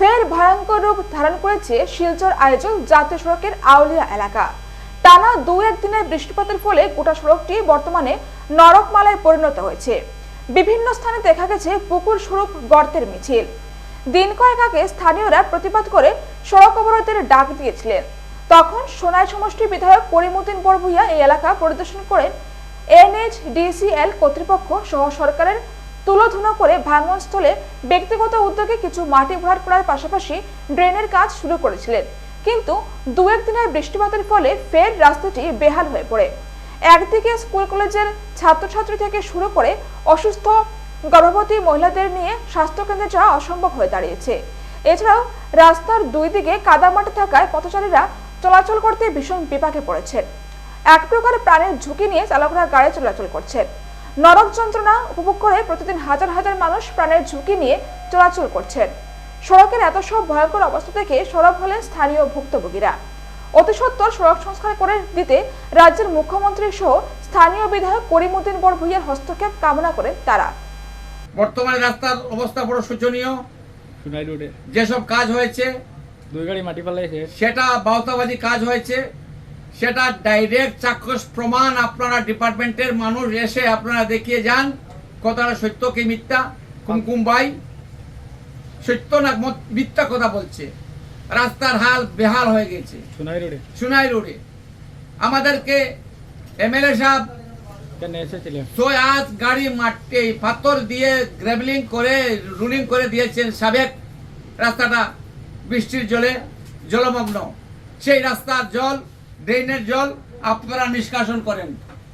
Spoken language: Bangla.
ফের ভয়ঙ্কর রূপ ধারণ করেছে শিলচর আয়োজক জাতীয় সড়কের আউলিয়া এলাকা। টানা দু একদিনের বৃষ্টিপাতের ফলে গোটা সড়কটি বর্তমানে নরকমালায় পরিণত হয়েছে। বিভিন্ন স্থানে দেখা গেছে পুকুর স্বরূপ গর্তের মিছিল। দিন কয়েক আগে স্থানীয়রা প্রতিবাদ করে সড়ক অবরোধের ডাক দিয়েছিলেন। তখন সোনাই সমষ্টি বিধায়ক করিমুদ্দিন বরভুইয়া এই এলাকা পরিদর্শন করেন। এনএইচডিসিএল কর্তৃপক্ষ সহ সরকারের তুলোধুনো করে ভাঙনস্থলে ব্যক্তিগত উদ্যোগে কিছু মাটি ভরাট করার পাশাপাশি ড্রেনের কাজ শুরু করেছিলেন। কিন্তু দু একদিনের বৃষ্টিপাতের ফলে ফের রাস্তাটি বেহাল হয়ে পড়ে। একদিকে স্কুল কলেজের ছাত্রছাত্রী থেকে শুরু করে অসুস্থ, গর্ভবতী মহিলাদের নিয়ে স্বাস্থ্যকেন্দ্রে যাওয়া অসম্ভব হয়ে দাঁড়িয়েছে। এছাড়াও রাস্তার দুই দিকে কাদামাটি থাকায় পথচারীরা চলাচল করতে ভীষণ বিপাকে পড়েছেন। এক প্রকার প্রাণের ঝুঁকি নিয়ে চালকরা গাড়ি চলাচল করছেন। নরক যন্ত্রণা উপভোগ করে প্রতিদিন হাজার হাজার মানুষ প্রাণের ঝুঁকি নিয়ে চলাচল করছেন। সড়কের এত সব ভয়ঙ্কর অবস্থা থেকে সরব হলেন স্থানীয় ভুক্তভোগীরা। অতি সত্বর সড়ক সংস্কার করে দিতে রাজ্যের মুখ্যমন্ত্রী সহ স্থানীয় বিধায়ক করিমুদ্দিন বরভুইয়ার হস্তক্ষেপ কামনা করেন তারা। বর্তমানে রাস্তার অবস্থা বড় শোচনীয়। যেসব কাজ হয়েছে দুই গাড়ি মাটি সেটা বাউতাবাজি কাজ হয়েছে। সেটা ডাইরেক্ট চাক্ষুষ প্রমাণ আপনারা ডিপার্টমেন্টের মানুষ এসে আপনারা দেখিয়ে যান। কথাটা সত্য কি মিথ্যা? কুমকুম বাই সত্য না মিথ্যা কথা বলছে। রাস্তার হাল বেহাল হয়ে গেছে। সোনাই রোডে। সুনাই রোডে। আমাদেরকে এমএলএ সাহেব আজ গাড়ি মাটি পাথর দিয়ে গ্রেভলিং করে রুলিং করে দিয়েছেন সাবেক রাস্তাটা বৃষ্টির জলে জলমগ্ন। সেই রাস্তার জল ড্রেনের জল আপনারা নিষ্কাশন করেন।